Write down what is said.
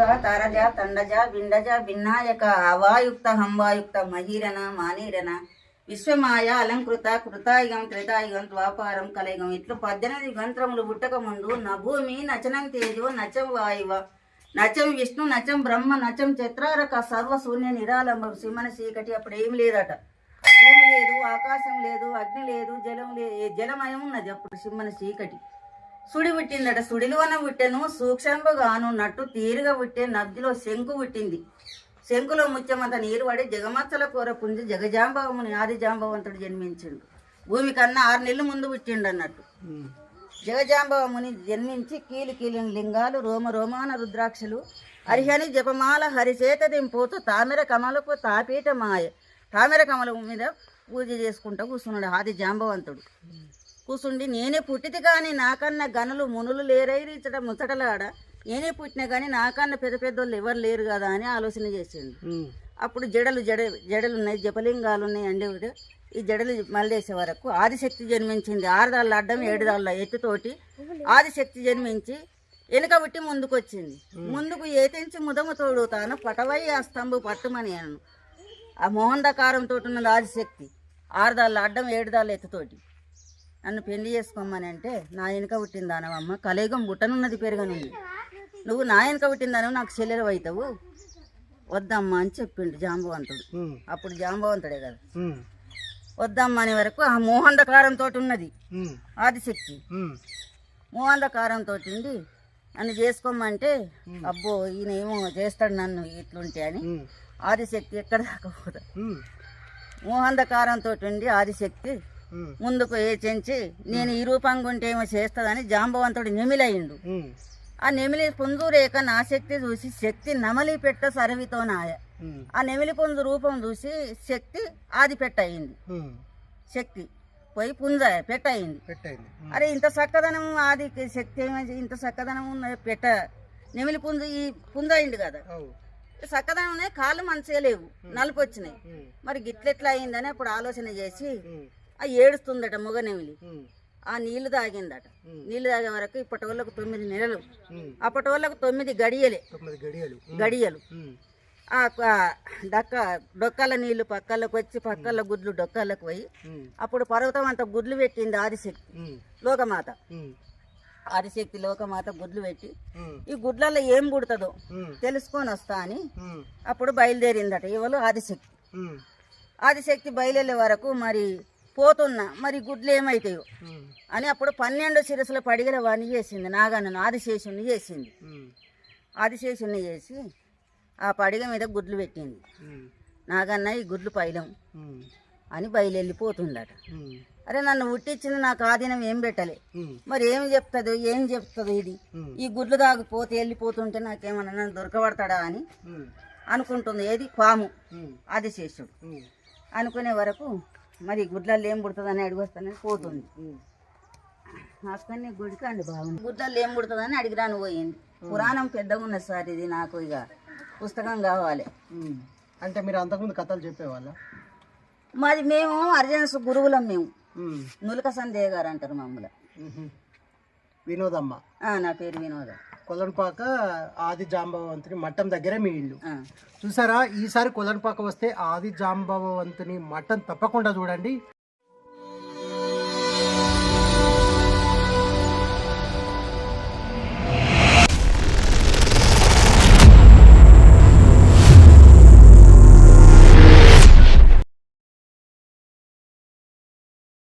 తారక తారజ తండజ బిండజ భిన్నాయక అవాయుక్త హంవాయుక్త మహీరణ మానీరణ విశ్వమాయ అలంకృత కృతాయుగం త్రేతాయుగం ద్వాపారం కలయుగం. ఇట్లు పద్దెనిమిది గంత్రములు పుట్టక ముందు నభూమి నచనం తేజో నచం వాయువ నచం విష్ణు నచం బ్రహ్మ నచం చత్రారక సర్వ శూన్య నిరాలంబం సింహన చీకటి అప్పుడు ఏమి లేదట. భూమి లేదు ఆకాశం లేదు అగ్ని లేదు జలం లేదు జలమయం ఉన్నది అప్పుడు సింహన చీకటి. సుడి పుట్టిందట. సుడిలోన పుట్టెను సూక్ష్మంగాను నట్టు తీరుగా పుట్టే నదిలో శంకు పుట్టింది. శంకులో ముత్యమంత నీరు పడి జగమచ్చల కూర పుంజి జగజాంబవముని ఆది జాంబవంతుడు జన్మించిండు. భూమి కన్నా ఆరు నెలలు ముందు పుట్టిండు అన్నట్టు జగజాంబవముని జన్మించి కీలు కీలిన లింగాలు రోమ రోమాన రుద్రాక్షలు హరిహని జపమాల హరిచేత దింపోతూ తామెర కమలకు తాపీట మాయ తామెర కమల మీద పూజ చేసుకుంటూ కూర్చున్నాడు ఆది జాంబవంతుడు కూసుండి నేనే పుట్టితే కానీ నాకన్నా గనులు మునులు లేరైరి ఇచ్చట ముచ్చటలాడ. నేనే పుట్టినా కానీ నాకన్నా పెద్ద పెద్దోళ్ళు ఎవరు లేరు కదా అని ఆలోచన చేసిండు. అప్పుడు జడలు జడ జడలు ఉన్నాయి జపలింగాలు ఉన్నాయి అండి ఈ జడలు మళ్ళేసే వరకు ఆదిశక్తి జన్మించింది. ఆరుదాళ్ళ అడ్డం ఏడుదాళ్ళ ఎత్తుతోటి ఆదిశక్తి జన్మించి వెనుక పుట్టి ముందుకు వచ్చింది ముందుకు ఏతించి ముదము తోడుతాను పటవై ఆ స్తంభు పట్టుమని అను ఆ మోహందకారంతో ఉన్నది ఆదిశక్తి. ఆరుదాళ్ళ అడ్డం ఏడుదాళ్ళ ఎత్తుతోటి నన్ను పెళ్ళి చేసుకోమని అంటే నా వెనుక పుట్టిందానవమ్మ కలేగం బుట్టనున్నది పెరగనుంది. నువ్వు నా వెనుక పుట్టిందానవు నాకు చెల్లెలు అవుతావు. వద్దమ్మా అని చెప్పిండు జాంబవంతుడు. అప్పుడు జాంబవంతుడే కదా. వద్దమ్మా అనే వరకు ఆ మోహంధకారంతో ఉన్నది. ఆదిశక్తి. మోహంధకారంతో ఉండి నన్ను చేసుకోమంటే అబ్బో ఈయన ఏమో చేస్తాడు నన్ను ఇట్లుంటే అని. ఆదిశక్తి ఎక్కడ దాకా పోదా. మోహంధకారంతో ఉండి ఆదిశక్తి. ముందుకు ఏచించి నేను ఈ రూపంగా ఉంటే ఏమో చేస్తుందని జాంబవంతుడు నెమిలయ్యిండు. ఆ నెమిలి పుంజు రేఖ నా శక్తి చూసి శక్తి నమలి పెట్ట సరవితో నాయ. ఆ నెమిలి పుంజు రూపం చూసి శక్తి ఆది పెట్ట అయింది శక్తి పోయి పుంజ పెట్ట అయింది పెట్టయింది అరే ఇంత చక్కదనం ఆది శక్తి ఏమైంది ఇంత చక్కదనం పెట్ట నెమిలి పుంజు ఈ పుంజ అయింది కదా. చక్కదనం ఉన్నాయి కాళ్ళు మంచిగా లేవు నలుపు వచ్చినాయి. మరి గిట్లెట్లా అయిందని అప్పుడు ఆలోచన చేసి ఆ ఏడుస్తుందట మొగ నెమిలి ఆ నీళ్ళు తాగిందట. నీళ్ళు తాగే వరకు ఇప్పటి వాళ్ళకు తొమ్మిది నెలలు. అప్పటి వాళ్ళకు తొమ్మిది గడియలే. గడియలు. గడియలు. ఆ డక్క డొక్కల నీళ్ళు పక్కలకు వచ్చి పక్కల గుడ్లు డొక్కలకు పోయి అప్పుడు పర్వతం అంత గుడ్లు పెట్టింది ఆదిశక్తి. లోకమాత. ఆదిశక్తి లోకమాత గుడ్లు పెట్టి ఈ గుడ్లలో ఏం పుడుతుందో తెలుసుకొని వస్తా అని అప్పుడు బయలుదేరిందట ఇవాళ ఆదిశక్తి. ఆదిశక్తి బయలుదేరే వరకు మరి పోతున్నా. మరి గుడ్లు ఏమవుతాయో అని అప్పుడు పన్నెండు శిరసుల పడిగల వాణి చేసింది నాగన్నను ఆదిశేషుని చేసింది. ఆదిశేషుని చేసి ఆ పడిగ మీద గుడ్లు పెట్టింది. నాగన్న ఈ గుడ్లు పైలం అని బయలువెళ్ళిపోతుందట అరే నన్ను ఉట్టించింది నాకు ఆధీనం ఏం పెట్టలే? మరి ఏం చెప్తుందో ఏం చెప్తుందో ఇది? ఈ గుడ్లు దాగిపోతే వెళ్ళిపోతుంటే నాకేమన్నా నన్ను దొరకబడతాడా అని అనుకుంటుంది. ఏది? పాము. ఆదిశేషుడు. అనుకునే వరకు మరి గుడ్లలో ఏం పుడుతుందని అడిగొస్తానని పోతుంది. అక్కడనే గుడికి అండి బాగుంది. గుడ్లలో ఏం పుడుతుందని అడిగిరాను పోయింది. పురాణం పెద్దగా ఉన్నది సార్ ఇది నాకు ఇక. పుస్తకం కావాలి. అంటే మీరు అంతకుముందు కథలు చెప్పేవాళ్ళ? మాది మేము అర్జెన్స్ గురువులం మేము. నులక సందేహ గారు అంటారు మమ్మల్ని వినోదమ్మ. నా పేరు వినోద. కొలన్పాక ఆది జాంబవంతుని మఠం దగ్గరే మీ ఇల్లు. చూసారా? ఈసారి కొలన్పాక వస్తే ఆది జాంబవంతుని మఠం తప్పకుండా చూడండి.